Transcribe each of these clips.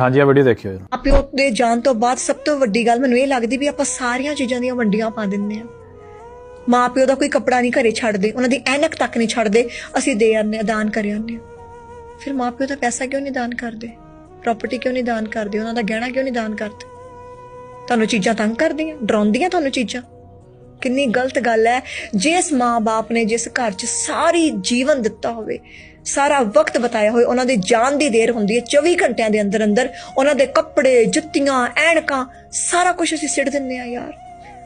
ਹਾਂਜੀ ਆ ਵੀਡੀਓ ਦੇਖਿਓ ਜੀ। ਮਾਪਿਓ ਦੇ ਜਾਣ ਤੋਂ ਬਾਅਦ ਸਭ ਤੋਂ ਵੱਡੀ ਗੱਲ ਮੈਨੂੰ ਇਹ ਲੱਗਦੀ ਵੀ ਆਪਾਂ ਸਾਰੀਆਂ ਚੀਜ਼ਾਂ ਦੀਆਂ ਵੰਡੀਆਂ ਪਾ ਦਿੰਦੇ ਆ ਮਾਪਿਓ ਦਾ ਕੋਈ ਕੱਪੜਾ ਨਹੀਂ ਘਰੇ ਛੱਡਦੇ, ਉਹਨਾਂ ਦੀ ਐਨਕ ਤੱਕ ਨਹੀਂ ਛੱਡਦੇ, ਅਸੀਂ ਦੇ ਆਉਂਦੇ ਦਾਨ ਕਰ ਆਉਂਦੇ ਫਿਰ ਮਾਪਿਓ ਦਾ ਪੈਸਾ ਕਿਉਂ ਨਹੀਂ ਦਾਨ ਕਰਦੇ? ਪ੍ਰਾਪਰਟੀ ਕਿਉਂ ਨਹੀਂ ਦਾਨ ਕਰਦੇ? ਉਹਨਾਂ ਦਾ ਗਹਿਣਾ ਕਿਉਂ ਨਹੀਂ ਦਾਨ ਕਰਦੇ? ਤੁਹਾਨੂੰ ਚੀਜ਼ਾਂ ਤੰਗ ਕਰਦੀਆਂ, ਡਰਾਉਂਦੀਆਂ ਤੁਹਾਨੂੰ ਚੀਜ਼ਾਂ? ਕਿੰਨੀ ਗਲਤ ਗੱਲ ਹੈ ਜਿਸ ਮਾਂ-ਬਾਪ ਨੇ ਜਿਸ ਘਰ 'ਚ ਸਾਰੀ ਜੀਵਨ ਦਿੱਤਾ ਹੋਵੇ ਸਾਰਾ ਵਕਤ ਬਤਾਇਆ ਹੋਵੇ ਉਹਨਾਂ ਦੀ ਜਾਨ ਦੀ ਦੇਰ ਹੁੰਦੀ ਹੈ 24 ਘੰਟਿਆਂ ਦੇ ਅੰਦਰ ਅੰਦਰ ਉਹਨਾਂ ਦੇ ਕੱਪੜੇ, ਜੁੱਤੀਆਂ ਐਣਕਾਂ ਸਾਰਾ ਕੁਝ ਅਸੀਂ ਸਿੱਟ ਦਿੰਨੇ ਆ ਯਾਰ।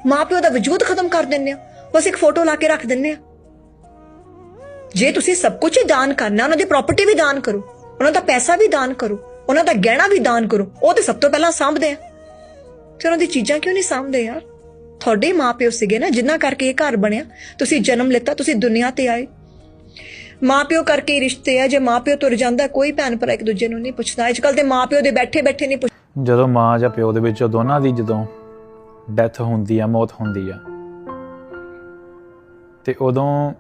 ਮਾਪਿਓ ਦਾ ਵਜੂਦ ਖਤਮ ਕਰ ਦਿੰਨੇ ਆ ਬਸ ਇੱਕ ਫੋਟੋ ਲਾ ਕੇ ਰੱਖ ਦਿੰਨੇ ਆ ਜੇ ਤੁਸੀਂ ਸਭ ਕੁਝ ਹੀ ਦਾਨ ਕਰਨਾ ਉਹਨਾਂ ਦੀ ਪ੍ਰਾਪਰਟੀ ਵੀ ਦਾਨ ਕਰੋ, ਉਹਨਾਂ ਦਾ ਪੈਸਾ ਵੀ ਦਾਨ ਕਰੋ, ਉਹਨਾਂ ਦਾ ਗਹਿਣਾ ਵੀ ਦਾਨ ਕਰੋ, ਉਹ ਤੇ ਸਭ ਤੋਂ ਪਹਿਲਾਂ ਸਾਂਭਦੇ ਆ। ਤੇ ਉਹਨਾਂ ਦੀ ਚੀਜ਼ਾਂ ਕਿਉਂ ਨਹੀਂ ਸਾਂਭਦੇ ਯਾਰ? ਤੁਹਾਡੇ ਹੀ ਮਾਪਿਓ ਸੀਗੇ ਨਾ, ਜਿੰਨਾ ਕਰਕੇ ਇਹ ਘਰ ਬਣਿਆ, ਤੁਸੀਂ ਜਨਮ ਲਿੱਤਾ, ਤੁਸੀਂ ਦੁਨੀਆ ਤੇ ਆਏ। ਮਾਪਿਓ ਕਰਕੇ ਹੀ ਰਿਸ਼ਤੇ ਆ। ਜੇ ਮਾਪਿਓ ਤੁਰ ਜਾਂਦਾ, ਕੋਈ ਭੈਣ ਭਰਾ ਇੱਕ ਦੂਜੇ ਨੂੰ ਨਹੀਂ ਪੁੱਛਦਾ। ਅੱਜ ਕੱਲ ਤੇ ਮਾਪਿਓ ਦੇ ਬੈਠੇ ਬੈਠੇ ਨਹੀਂ ਪੁੱਛ ਜਦੋਂ ਮਾਂ ਜਾਂ ਪਿਓ ਦੇ ਵਿੱਚੋਂ ਦੋਨਾਂ ਦੀ ਜਦੋਂ ਡੈਥ ਹੁੰਦੀ ਆ, ਮੌਤ ਹੁੰਦੀ ਆ, ਤੇ ਉਦੋਂ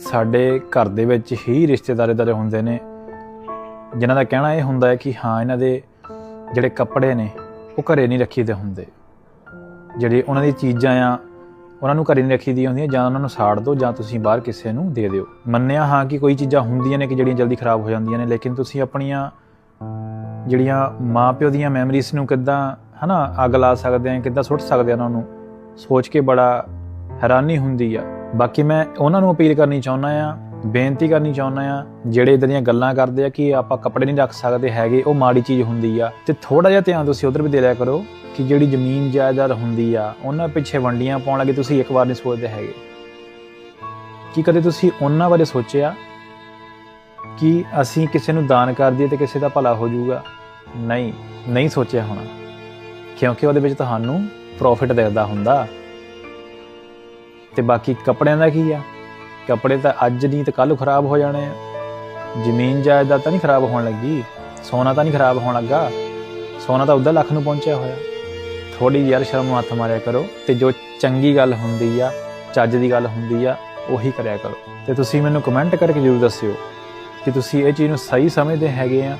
ਸਾਡੇ ਘਰ ਦੇ ਵਿੱਚ ਹੀ ਰਿਸ਼ਤੇਦਾਰ ਦਾਰੇ ਹੁੰਦੇ ਨੇ। ਜਿਨ੍ਹਾਂ ਦਾ ਕਹਿਣਾ ਇਹ ਹੁੰਦਾ ਹੈ ਕਿ ਹਾਂ, ਇਹਨਾਂ ਦੇ ਜਿਹੜੇ ਕੱਪੜੇ ਨੇ, ਉਹ ਘਰੇ ਨਹੀਂ ਰੱਖੀਦੇ ਹੁੰਦੇ। ਜਿਹੜੇ ਉਹਨਾਂ ਦੀ ਚੀਜ਼ਾਂ ਆ ਉਹਨਾਂ ਨੂੰ ਘਰੇ ਨਹੀਂ ਰੱਖੀ ਦੀਆਂ ਹੁੰਦੀਆਂ, ਜਾਂ ਉਹਨਾਂ ਨੂੰ ਸਾੜ ਦਿਓ, ਜਾਂ ਤੁਸੀਂ ਬਾਹਰ ਕਿਸੇ ਨੂੰ ਦੇ ਦਿਓ। ਮੰਨਿਆ ਹਾਂ ਕਿ ਕੋਈ ਚੀਜ਼ਾਂ ਹੁੰਦੀਆਂ ਨੇ ਕਿ ਜਿਹੜੀਆਂ ਜਲਦੀ ਖਰਾਬ ਹੋ ਜਾਂਦੀਆਂ ਨੇ, ਲੇਕਿਨ ਤੁਸੀਂ ਆਪਣੀਆਂ ਜਿਹੜੀਆਂ ਮਾਪਿਓ ਦੀਆਂ ਮੈਮਰੀਜ਼ ਨੂੰ ਕਿੱਦਾਂ, ਹਨਾ, ਅੱਗ ਲਾ ਸਕਦੇ ਆ, ਕਿੱਦਾਂ ਸੁੱਟ ਸਕਦੇ ਆ ਉਹਨਾਂ ਨੂੰ, ਸੋਚ ਕੇ ਬੜਾ ਹੈਰਾਨੀ ਹੁੰਦੀ ਆ। ਬਾਕੀ ਮੈਂ ਉਹਨਾਂ ਨੂੰ ਅਪੀਲ ਕਰਨੀ ਚਾਹੁੰਦਾ ਆ, ਬੇਨਤੀ ਕਰਨੀ ਚਾਹੁੰਦਾ ਆ, ਜਿਹੜੇ ਇਦਾਂ ਦੀਆਂ ਗੱਲਾਂ ਕਰਦੇ ਆ ਕਿ ਆਪਾਂ ਕੱਪੜੇ ਨਹੀਂ ਰੱਖ ਸਕਦੇ ਹੈਗੇ, ਉਹ ਮਾੜੀ ਚੀਜ਼ ਹੁੰਦੀ ਆ, ਤੇ ਥੋੜਾ ਜਿਹਾ ਧਿਆਨ ਤੁਸੀਂ ਉਧਰ ਵੀ ਦੇ ਲਿਆ ਕਰੋ। ਕਿ ਜਿਹੜੀ ਜ਼ਮੀਨ ਜਾਇਦਾਦ ਹੁੰਦੀ ਆ, ਉਹਨਾਂ ਪਿੱਛੇ ਵੰਡੀਆਂ ਪਾਉਣ ਲੱਗੇ ਤੁਸੀਂ ਇੱਕ ਵਾਰ ਨਹੀਂ ਸੋਚਦੇ ਹੈਗੇ। ਕੀ ਕਦੇ ਤੁਸੀਂ ਉਹਨਾਂ ਬਾਰੇ ਸੋਚਿਆ ਕਿ ਅਸੀਂ ਕਿਸੇ ਨੂੰ ਦਾਨ ਕਰ ਦਈਏ ਤੇ ਕਿਸੇ ਦਾ ਭਲਾ ਹੋ ਜਾਊਗਾ? ਨਹੀਂ ਨਹੀਂ ਸੋਚਿਆ ਹੋਣਾ। ਕਿਉਂਕਿ ਉਹਦੇ ਵਿੱਚ ਤੁਹਾਨੂੰ ਪ੍ਰੋਫਿਟ ਦਿਖਦਾ ਹੁੰਦਾ। ਤੇ ਬਾਕੀ ਕੱਪੜਿਆਂ ਦਾ ਕੀ ਆ? ਕੱਪੜੇ ਤਾਂ ਅੱਜ ਨਹੀਂ ਤੇ ਕੱਲ ਖਰਾਬ ਹੋ ਜਾਣੇ ਆ। ਜ਼ਮੀਨ ਜਾਇਦਾਦ ਤਾਂ ਨਹੀਂ ਖਰਾਬ ਹੋਣ ਲੱਗੀ। ਸੋਨਾ ਤਾਂ ਨਹੀਂ ਖਰਾਬ ਹੋਣ ਲੱਗਾ। ਸੋਨਾ ਤਾਂ ਉਦਾਂ ਲੱਖ ਨੂੰ ਪਹੁੰਚਿਆ ਹੋਇਆ। ਥੋੜੀ ਯਾਰ ਸ਼ਰਮ ਹੱਥ ਮਾਰਿਆ ਕਰੋ ਤੇ ਜੋ ਚੰਗੀ ਗੱਲ ਹੁੰਦੀ ਆ, ਚੱਜ ਦੀ ਗੱਲ ਹੁੰਦੀ ਆ, ਉਹੀ ਕਰਿਆ ਕਰੋ। ਤੇ ਤੁਸੀਂ ਮੈਨੂੰ ਕਮੈਂਟ ਕਰਕੇ ਜ਼ਰੂਰ ਦੱਸਿਓ ਕਿ ਤੁਸੀਂ ਇਹ ਚੀਜ਼ ਨੂੰ ਸਹੀ ਸਮਝਦੇ ਹੈਗੇ ਆ